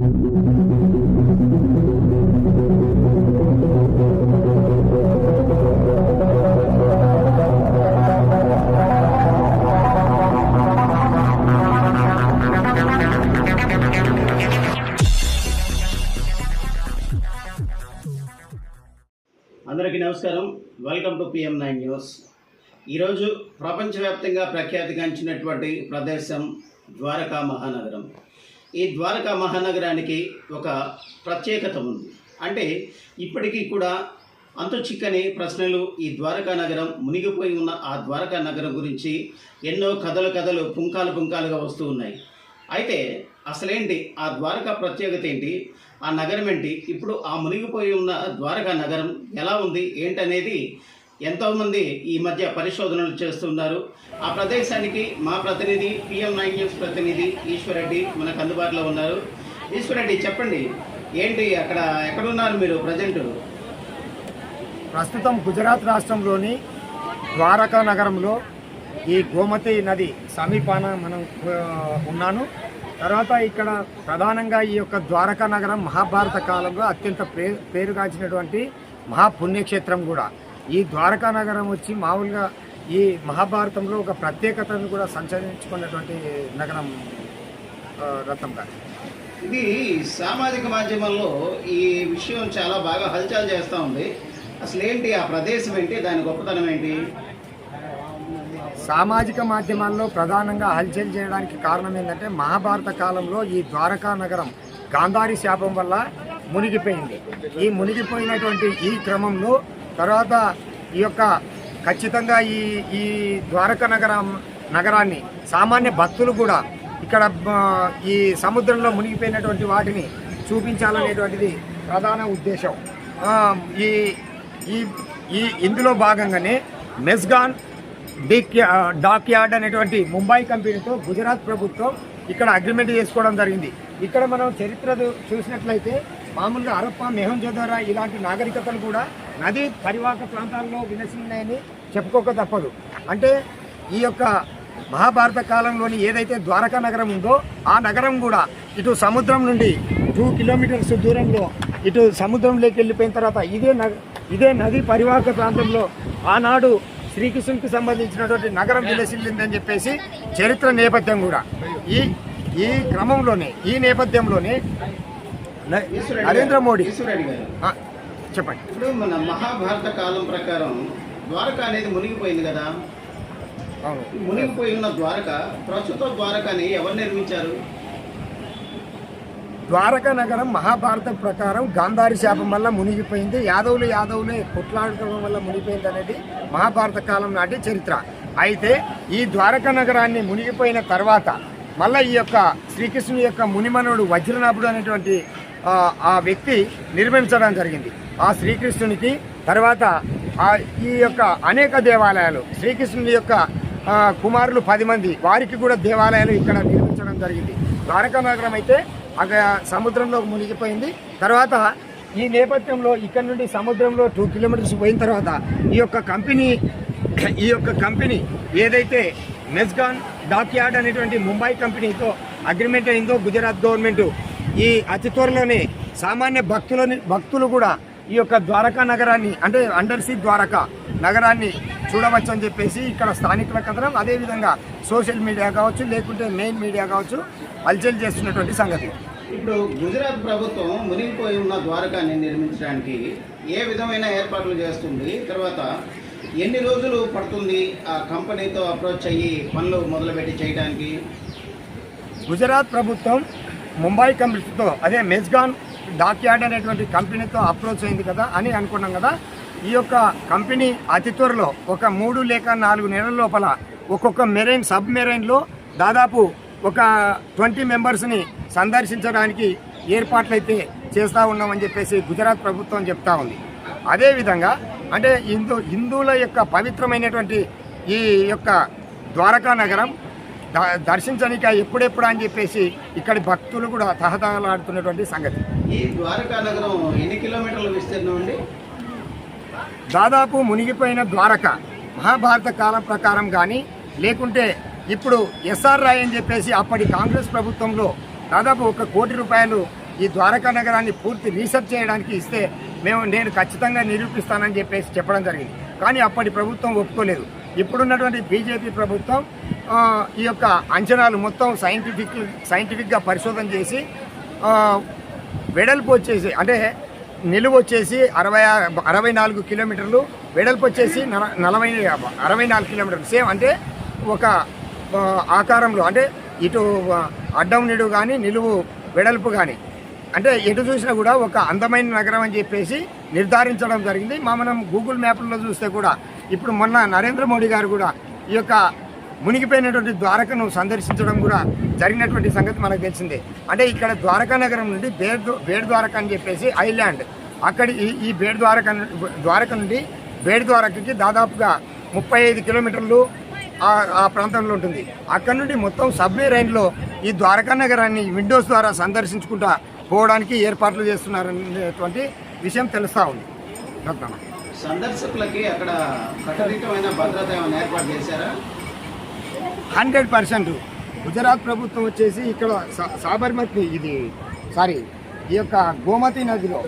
అందరికీ నమస్కారం. Welcome to PM nine news. ఈరోజు ప్రపంచవ్యాప్తంగా ప్రఖ్యాతిగాంచినటువంటి ప్రదేశం ద్వారకా మహానగరం. ఈ ద్వారకా మహానగరానికి ఒక ప్రత్యేకత ఉంది. అంటే ఇప్పటికీ కూడా అంతు చిక్కని ప్రశ్నలు ఈ ద్వారకా నగరం మునిగిపోయి ఉన్న ఆ ద్వారకా నగరం గురించి ఎన్నో కథలు కథలు పుంకాలు పుంకాలుగా వస్తూ ఉన్నాయి. అయితే అసలేంటి? ఆ ద్వారకా ప్రత్యేకత ఏంటి? ఆ నగరం ఏంటి? ఇప్పుడు ఆ మునిగిపోయి ఉన్న ద్వారకా నగరం ఎలా ఉంది? ఏంటనేది ఎంతోమంది ఈ మధ్య పరిశోధనలు చేస్తున్నారు. ఆ ప్రదేశానికి మా ప్రతినిధి పిఎం నైన్ న్యూస్ ప్రతినిధి ఈశ్వరెడ్డి మనకు అందుబాటులో ఉన్నారు. ఈశ్వరెడ్డి చెప్పండి ఏంటి అక్కడ ఎక్కడున్నారు మీరు ప్రజెంట్? ప్రస్తుతం గుజరాత్ రాష్ట్రంలోని ద్వారకా నగరంలో ఈ గోమతి నది సమీపాన మనం ఉన్నాను. తర్వాత ఇక్కడ ప్రధానంగా ఈ యొక్క ద్వారకా నగరం మహాభారత కాలంలో అత్యంత పేరుగాంచినటువంటి మహాపుణ్యక్షేత్రం కూడా. ఈ ద్వారకా నగరం వచ్చి మామూలుగా ఈ మహాభారతంలో ఒక ప్రత్యేకతను కూడా సంచరించుకున్నటువంటి నగరం రత్నం గారు. ఇది సామాజిక మాధ్యమంలో ఈ విషయం చాలా బాగా హల్చల్ చేస్తూ ఉంది. అసలు ఏంటి ఆ ప్రదేశం ఏంటి? దాని గొప్పతనం ఏంటి? సామాజిక మాధ్యమాల్లో ప్రధానంగా హల్చల్ చేయడానికి కారణం ఏంటంటే మహాభారత కాలంలో ఈ ద్వారకా నగరం గాంధారి శాపం వల్ల మునిగిపోయింది. ఈ మునిగిపోయినటువంటి ఈ క్రమంలో తర్వాత ఈ యొక్క ఖచ్చితంగా ఈ ఈ ద్వారకా నగరం నగరాన్ని సామాన్య భక్తులు కూడా ఇక్కడ ఈ సముద్రంలో మునిగిపోయినటువంటి వాటిని చూపించాలనేటువంటిది ప్రధాన ఉద్దేశం. ఈ ఈ ఈ ఇందులో భాగంగానే మెస్గాన్ డిక్ డాక్ యార్డ్ అనేటువంటి ముంబై కంపెనీతో గుజరాత్ ప్రభుత్వం ఇక్కడ అగ్రిమెంట్ చేసుకోవడం జరిగింది. ఇక్కడ మనం చరిత్ర చూసినట్లయితే మామూలుగా అరప్ప మెహంజోదరా ఇలాంటి నాగరికతలు కూడా నదీ పరివాహక ప్రాంతాల్లో విలసిన్నాయని చెప్పుకోక తప్పదు. అంటే ఈ యొక్క మహాభారత కాలంలోని ఏదైతే ద్వారకా నగరం ఉందో ఆ నగరం కూడా ఇటు సముద్రం నుండి టూ కిలోమీటర్స్ దూరంలో ఇటు సముద్రంలోకి వెళ్ళిపోయిన తర్వాత ఇదే నగ ఇదే నది పరివాహక ప్రాంతంలో ఆనాడు శ్రీకృష్ణునికి సంబంధించినటువంటి నగరం విలసిల్లిందని చెప్పేసి చరిత్ర నేపథ్యం కూడా. ఈ ఈ క్రమంలోనే ఈ నేపథ్యంలోనే నరేంద్ర మోడీ. చెప్పండి. ఇప్పుడు మన మహాభారత కాలం ప్రకారం ద్వారక అనేది మునిగిపోయింది కదా. మునిగిపోయి ఉన్న ద్వారక ప్రస్తుత ద్వారకని ఎవరు నిర్మించారు? ద్వారకా నగరం మహాభారతం ప్రకారం గాంధారి శాపం వల్ల మునిగిపోయింది. యాదవులు యాదవులే కొట్లాడటం వల్ల మునిగిపోయింది అనేది మహాభారత కాలం నాటి చరిత్ర. అయితే ఈ ద్వారకా నగరాన్ని మునిగిపోయిన తర్వాత మళ్ళీ ఈ యొక్క శ్రీకృష్ణుని యొక్క మునిమనుడు వజ్రనాభుడు అనేటువంటి ఆ, వ్యక్తి నిర్మించడం జరిగింది. ఆ శ్రీకృష్ణునికి తర్వాత ఆ ఈ యొక్క అనేక దేవాలయాలు శ్రీకృష్ణుని యొక్క కుమారులు పది మంది వారికి కూడా దేవాలయాలు ఇక్కడ నిర్మించడం జరిగింది. ద్వారకా నగరం అయితే అక్కడ సముద్రంలో మునిగిపోయింది. తర్వాత ఈ నేపథ్యంలో ఇక్కడ నుండి సముద్రంలో టూ కిలోమీటర్స్ పోయిన తర్వాత ఈ యొక్క కంపెనీ ఈ యొక్క కంపెనీ ఏదైతే మెస్గాన్ డాక్యార్డ్ అనేటువంటి ముంబై కంపెనీతో అగ్రిమెంట్ అయిందో గుజరాత్ గవర్నమెంట్ ఈ అతి త్వరలోనే సామాన్య భక్తులని భక్తులు కూడా ఈ యొక్క ద్వారకా నగరాన్ని అంటే అండర్ సీ ద్వారకా నగరాన్ని చూడవచ్చు అని చెప్పేసి ఇక్కడ స్థానికుల కథనం అదేవిధంగా సోషల్ మీడియా కావచ్చు లేకుంటే మెయిన్ మీడియా కావచ్చు హల్చల్ చేస్తున్నటువంటి సంగతి. ఇప్పుడు గుజరాత్ ప్రభుత్వం మునిగిపోయి ఉన్న ద్వారకాన్ని నిర్మించడానికి ఏ విధమైన ఏర్పాట్లు చేస్తుంది? తర్వాత ఎన్ని రోజులు పడుతుంది ఆ కంపెనీతో అప్రోచ్ అయ్యి పనులు మొదలుపెట్టి చేయడానికి? గుజరాత్ ప్రభుత్వం ముంబై కంపెనీతో అదే మెజ్గాన్ డాక్యార్డ్ అనేటువంటి కంపెనీతో అప్రోచ్ అయింది కదా అని అనుకున్నాం కదా. ఈ యొక్క కంపెనీ అతి త్వరలో ఒక మూడు లేక నాలుగు నెలల లోపల ఒక్కొక్క మెరైన్ సబ్ మెరైన్లో దాదాపు ఒక ట్వంటీ మెంబర్స్ని సందర్శించడానికి ఏర్పాట్లు అయితే చేస్తూ ఉన్నామని చెప్పేసి గుజరాత్ ప్రభుత్వం చెప్తా ఉంది. అదేవిధంగా అంటే హిందూ హిందువుల యొక్క పవిత్రమైనటువంటి ఈ యొక్క ద్వారకా నగరం దర్శించడానికి ఎప్పుడెప్పుడు అని చెప్పేసి ఇక్కడి భక్తులు కూడా తహతహలాడుతున్నటువంటి సంగతి. ఈ ద్వారకా నగరం ఎన్ని కిలోమీటర్ల విస్తీర్ణం అండి? దాదాపు మునిగిపోయిన ద్వారక మహాభారత కాలం ప్రకారం కానీ లేకుంటే ఇప్పుడు ఎస్ఆర్ రాయ్ అని చెప్పేసి అప్పటి కాంగ్రెస్ ప్రభుత్వంలో దాదాపు ఒక కోటి రూపాయలు ఈ ద్వారకా నగరాన్ని పూర్తి రీసెర్చ్ చేయడానికి ఇస్తే మేము నేను ఖచ్చితంగా నిరూపిస్తానని చెప్పేసి చెప్పడం జరిగింది. కానీ అప్పటి ప్రభుత్వం ఒప్పుకోలేదు. ఇప్పుడున్నటువంటి బీజేపీ ప్రభుత్వం ఈ యొక్క అంచనాలు మొత్తం సైంటిఫిక్ సైంటిఫిక్గా పరిశోధన చేసి వెడల్పు వచ్చేసి అంటే నిలువ వచ్చేసి అరవై అరవై నాలుగు కిలోమీటర్లు వెడల్పు వచ్చేసి నల- నలభై అరవై నాలుగు కిలోమీటర్లు. సేమ్ అంటే ఒక ఆకారంలో అంటే ఇటు అడ్డం నిలువు కానీ నిలువు వెడల్పు కానీ అంటే ఎటు చూసినా కూడా ఒక అందమైన నగరం అని చెప్పేసి నిర్ధారించడం జరిగింది. మా మనం గూగుల్ మ్యాప్లో చూస్తే కూడా ఇప్పుడు మొన్న నరేంద్ర మోడీ గారు కూడా ఈ యొక్క మునిగిపోయినటువంటి ద్వారకను సందర్శించడం కూడా జరిగినటువంటి సంగతి మనకు తెలిసిందే. అంటే ఇక్కడ ద్వారకా నగరం నుండి బేడ్ బేడ్ ద్వారక అని చెప్పేసి ఐలాండ్. అక్కడి ఈ ఈ బేడ్ ద్వారక ద్వారక నుండి బేడ్ ద్వారకకి దాదాపుగా ముప్పై ఐదు కిలోమీటర్లు ఆ- ప్రాంతంలో ఉంటుంది. అక్కడ నుండి మొత్తం సబ్వే రైన్లో ఈ ద్వారకా నగరాన్ని విండోస్ ద్వారా సందర్శించుకుంటా పోవడానికి ఏర్పాట్లు చేస్తున్నారనేటువంటి విషయం తెలుస్తూ ఉంది. సందర్శకులకి అక్కడ కట్టుదిట్టమైన భద్రత ఏమైనా ఏర్పాటు చేశారా? Hundred percent. గుజరాత్ ప్రభుత్వం వచ్చేసి ఇక్కడ సా- సాబర్మతి ఇది సారీ ఈ యొక్క గోమతి నదిలో.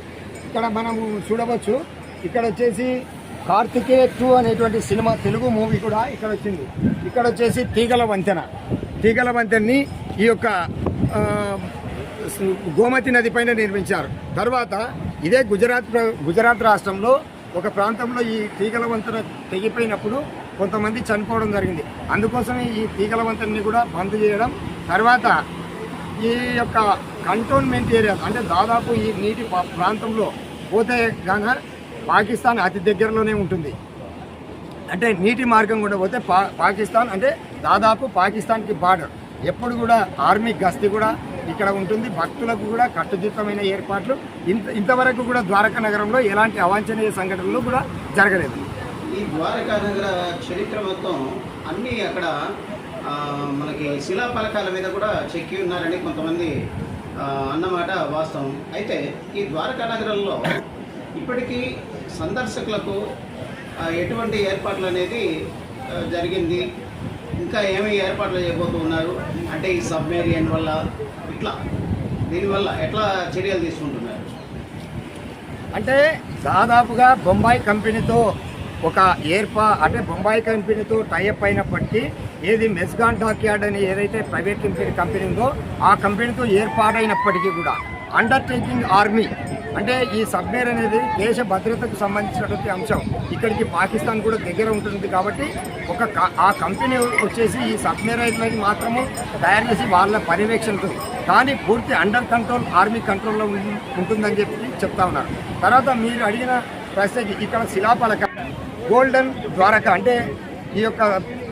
ఇక్కడ మనము చూడవచ్చు. ఇక్కడ వచ్చేసి కార్తికే టూ అనేటువంటి సినిమా తెలుగు మూవీ కూడా ఇక్కడ వచ్చింది. ఇక్కడ వచ్చేసి తీగల వంతెన. తీగల వంతెనని ఈ యొక్క గోమతి నది పైన నిర్మించారు. తర్వాత ఇదే గుజరాత్ గుజరాత్ రాష్ట్రంలో ఒక ప్రాంతంలో ఈ తీగల వంతెన తెగిపోయినప్పుడు కొంతమంది చనిపోవడం జరిగింది. అందుకోసమే ఈ తీగల వంతెనని కూడా బంద్ చేయడం. తర్వాత ఈ యొక్క కంటోన్మెంట్ ఏరియా అంటే దాదాపు ఈ నీటి ప్రాంతంలో పోతే గాన పాకిస్తాన్ అతి దగ్గరలోనే ఉంటుంది. అంటే నీటి మార్గం కూడా పోతే పా పాకిస్తాన్ అంటే దాదాపు పాకిస్తాన్కి బార్డర్. ఎప్పుడు కూడా ఆర్మీ గస్తీ కూడా ఇక్కడ ఉంటుంది. భక్తులకు కూడా కట్టుదిట్టమైన ఏర్పాట్లు. ఇంత ఇంతవరకు కూడా ద్వారకా నగరంలో ఎలాంటి అవాంఛనీయ సంఘటనలు కూడా జరగలేదు. ఈ ద్వారకా నగర చరిత్ర మొత్తం అన్నీ అక్కడ మనకి శిలాఫలకాల మీద కూడా చెక్కి ఉన్నారని కొంతమంది అన్నమాట వాస్తవం. అయితే ఈ ద్వారకా నగరంలో ఇప్పటికీ సందర్శకులకు ఎటువంటి ఏర్పాట్లు అనేది జరిగింది? ఇంకా ఏమి ఏర్పాట్లు చేయబోతూ ఉన్నారు? అంటే ఈ సబ్మేరియన్ వల్ల ఇట్లా దీనివల్ల ఎట్లా చర్యలు తీసుకుంటున్నారు? అంటే దాదాపుగా బొంబాయి కంపెనీతో ఒక ఏర్పా అంటే బొంబాయి కంపెనీతో టైఅప్ అయినప్పటికీ ఏది మెస్గాన్ డాక్యార్డ్ అని ఏదైతే ప్రైవేట్ కంపెనీ కంపెనీ ఉందో ఆ కంపెనీతో ఏర్పాటైనప్పటికీ కూడా అండర్టేకింగ్ ఆర్మీ అంటే ఈ సబ్మేర్ అనేది దేశ భద్రతకు సంబంధించినటువంటి అంశం. ఇక్కడికి పాకిస్తాన్ కూడా దగ్గర ఉంటుంది కాబట్టి ఒక ఆ కంపెనీ వచ్చేసి ఈ సబ్మెరైన్లని మాత్రము తయారు చేసి వాళ్ళ పర్యవేక్షణతో కానీ పూర్తి అండర్ కంట్రోల్ ఆర్మీ కంట్రోల్లో ఉంటుందని చెప్పి చెప్తా ఉన్నారు. తర్వాత మీరు అడిగిన ప్రశ్నకి ఇక్కడ శిలాపలక గోల్డెన్ ద్వారక అంటే ఈ యొక్క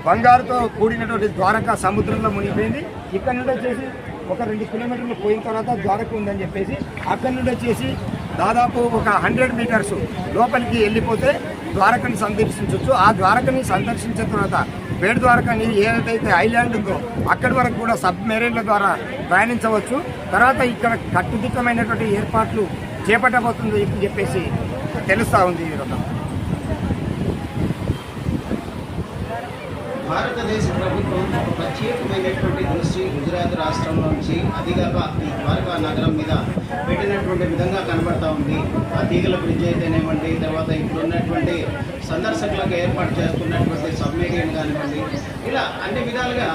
బంగారుతో కూడినటువంటి ద్వారక సముద్రంలో మునిగిపోయింది. ఇక్కడ నుండి వచ్చేసి ఒక రెండు కిలోమీటర్లు పోయిన తర్వాత ద్వారక ఉందని చెప్పేసి అక్కడి నుండి వచ్చేసి దాదాపు ఒక హండ్రెడ్ మీటర్స్ లోపలికి వెళ్ళిపోతే ద్వారకని సందర్శించవచ్చు ఆ ద్వారకని సందర్శించిన తర్వాత వేడి ద్వారకని ఏదైతే ఐలాండ్ ఉందో అక్కడి వరకు కూడా సబ్ మెరైన్ల ద్వారా ప్రయాణించవచ్చు. తర్వాత ఇక్కడ కట్టుదిట్టమైనటువంటి ఏర్పాట్లు చేపట్టబోతుంది చెప్పేసి తెలుస్తూ ఉంది ఈరోజు భారతదేశ ప్రభుత్వం ఒక ప్రత్యేకమైనటువంటి దృష్టి గుజరాత్ రాష్ట్రం నుంచి అదిగాక ఈ ద్వారకా నగరం మీద పెట్టినటువంటి విధంగా కనబడతా ఉంది. ఆ తీగల బ్రిడ్జ్ అయితేనేమండి తర్వాత ఇప్పుడు ఉన్నటువంటి సందర్శకులకు ఏర్పాటు చేస్తున్నటువంటి సబ్మెరీన్ కానివ్వండి. ఇలా అన్ని విధాలుగా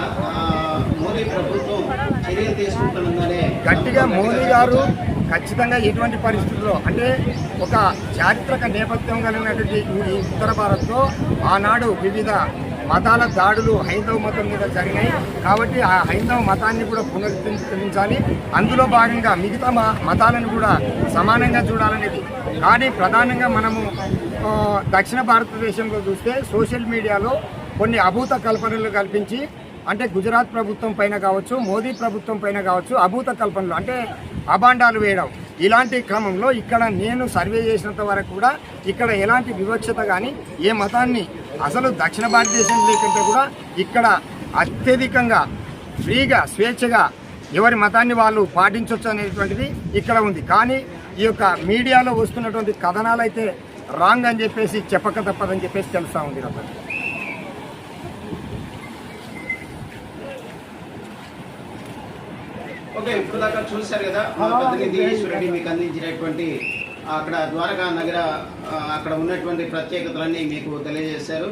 మోదీ ప్రభుత్వం చర్యలు తీసుకుంటున్నదనే గట్టిగా మోదీ గారు ఖచ్చితంగా ఎటువంటి పరిస్థితుల్లో అంటే ఒక చారిత్రక నేపథ్యం కలిగినటువంటి ఉత్తర భారత్లో ఆనాడు వివిధ మతాల దాడులు హైందవ మతం మీద జరిగాయి కాబట్టి ఆ హైందవ మతాన్ని కూడా పునరుద్ధరించాలి. అందులో భాగంగా మిగతా మతాలను కూడా సమానంగా చూడాలనేది. కానీ ప్రధానంగా మనము దక్షిణ భారతదేశంలో చూస్తే సోషల్ మీడియాలో కొన్ని అభూత కల్పనలు కల్పించి అంటే గుజరాత్ ప్రభుత్వం పైన కావచ్చు మోదీ ప్రభుత్వం పైన కావచ్చు అభూత కల్పనలు అంటే అభాండాలు వేయడం. ఇలాంటి క్రమంలో ఇక్కడ నేను సర్వే చేసినంత వరకు కూడా ఇక్కడ ఎలాంటి వివక్షత కానీ ఏ మతాన్ని అసలు దక్షిణ భారతదేశం లేకుంటే కూడా ఇక్కడ అత్యధికంగా ఫ్రీగా స్వేచ్ఛగా ఎవరి మతాన్ని వాళ్ళు పాటించవచ్చు అనేటువంటిది ఇక్కడ ఉంది. కానీ ఈ యొక్క మీడియాలో వస్తున్నటువంటి కథనాలు అయితే రాంగ్ అని చెప్పేసి చెప్పక తప్పదని చెప్పేసి తెలుస్తూ ఉంది నాకు ఓకే ఇప్పుడు దాకా చూశారు కదా మా ప్రతినిధి మీకు అందించినటువంటి అక్కడ ద్వారకా నగర అక్కడ ఉన్నటువంటి ప్రత్యేకతలన్నీ మీకు తెలియజేశారు.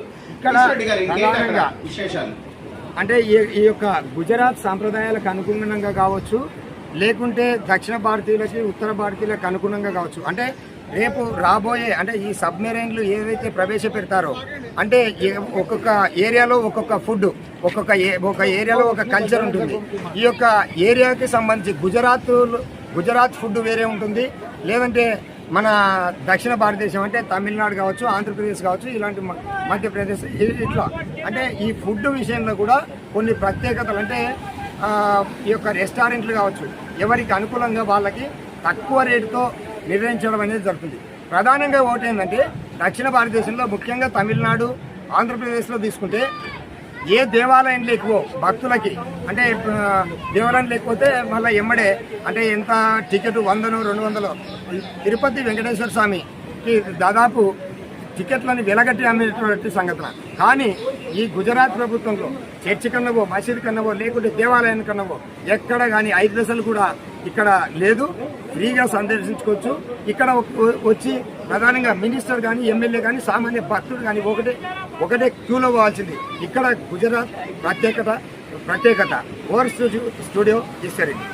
విశేషాలు? అంటే ఈ ఈ యొక్క గుజరాత్ సాంప్రదాయాలకు అనుగుణంగా కావచ్చు లేకుంటే దక్షిణ భారతీయులకి ఉత్తర భారతీయులకు అనుగుణంగా కావచ్చు. అంటే రేపు రాబోయే అంటే ఈ సబ్మెరైన్లు ఏవైతే ప్రవేశపెడతారో అంటే ఏ- ఒక్కొక్క ఏరియాలో ఒక్కొక్క ఫుడ్ ఒక్కొక్క ఒక ఏరియాలో ఒక కల్చర్ ఉంటుంది. ఈ యొక్క ఏరియాకి సంబంధించి గుజరాత్ గుజరాత్ ఫుడ్ వేరే ఉంటుంది. లేదంటే మన దక్షిణ భారతదేశం అంటే తమిళనాడు కావచ్చు ఆంధ్రప్రదేశ్ కావచ్చు ఇలాంటి మధ్యప్రదేశ్ ఇట్లా. అంటే ఈ ఫుడ్ విషయంలో కూడా కొన్ని ప్రత్యేకతలు అంటే ఈ యొక్క రెస్టారెంట్లు కావచ్చు ఎవరికి అనుకూలంగా వాళ్ళకి తక్కువ రేటుతో నిర్వహించడం అనేది జరుగుతుంది. ప్రధానంగా ఒకటి ఏంటంటే దక్షిణ భారతదేశంలో ముఖ్యంగా తమిళనాడు ఆంధ్రప్రదేశ్లో తీసుకుంటే ఏ దేవాలయం ఎక్కువ భక్తులకి అంటే దేవాలయం లేకపోతే మళ్ళీ ఎమ్మడే అంటే ఎంత టికెట్ వందను రెండు వందలు తిరుపతి వెంకటేశ్వర స్వామికి దాదాపు టికెట్లను వెలగట్టి అమ్మేటువంటి సంఘటన. కానీ ఈ గుజరాత్ ప్రభుత్వంలో చర్చి కన్నవో మసీద్ కన్నవో లేకుంటే దేవాలయాన్ని కన్నవో ఎక్కడ కానీ ఐదు దశలు కూడా ఇక్కడ లేదు. ఫ్రీగా సందర్శించుకోవచ్చు. ఇక్కడ వచ్చి ప్రధానంగా మినిస్టర్ కానీ ఎమ్మెల్యే కానీ సామాన్య భక్తుడు కానీ ఒకటే ఒకటే క్యూలో పోవాల్సింది. ఇక్కడ గుజరాత్ ప్రత్యేకత ప్రత్యేకత. Over studio studio Eshwar Reddy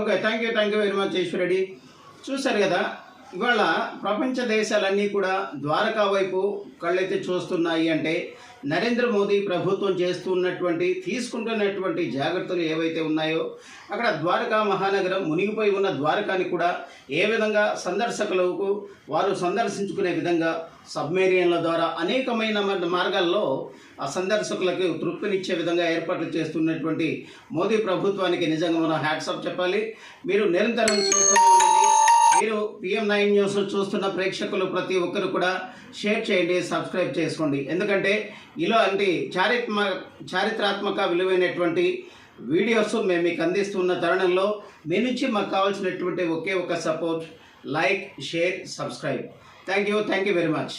okay thank you thank you very much Eshwar Reddy చూశారు కదా ఇవాళ ప్రపంచ దేశాలన్నీ కూడా ద్వారకా వైపు కళ్ళైతే చూస్తున్నాయి అంటే నరేంద్ర మోదీ ప్రభుత్వం చేస్తున్నటువంటి తీసుకుంటున్నటువంటి జాగ్రత్తలు ఏవైతే ఉన్నాయో అక్కడ ద్వారకా మహానగరం మునిగిపోయి ఉన్న ద్వారకాని కూడా ఏ విధంగా సందర్శకులకు వారు సందర్శించుకునే విధంగా సబ్మేరియన్ల ద్వారా అనేకమైన మార్గాల్లో ఆ సందర్శకులకు తృప్తినిచ్చే విధంగా ఏర్పాట్లు చేస్తున్నటువంటి మోదీ ప్రభుత్వానికి నిజంగా మనం హ్యాట్సప్ చెప్పాలి. మీరు నిరంతరం చూస్తూనే మీరు పిఎం నైన్ న్యూస్ చూస్తున్న ప్రేక్షకులు ప్రతి ఒక్కరు కూడా షేర్ చేయండి సబ్స్క్రైబ్ చేసుకోండి. ఎందుకంటే ఇలాంటి చారిత్మ చారిత్రాత్మక విలువైనటువంటి వీడియోస్ మేము మీకు అందిస్తున్న తరుణంలో మీ నుంచి మాకు కావాల్సినటువంటి ఒకే ఒక support like share subscribe. Thank you thank you very much.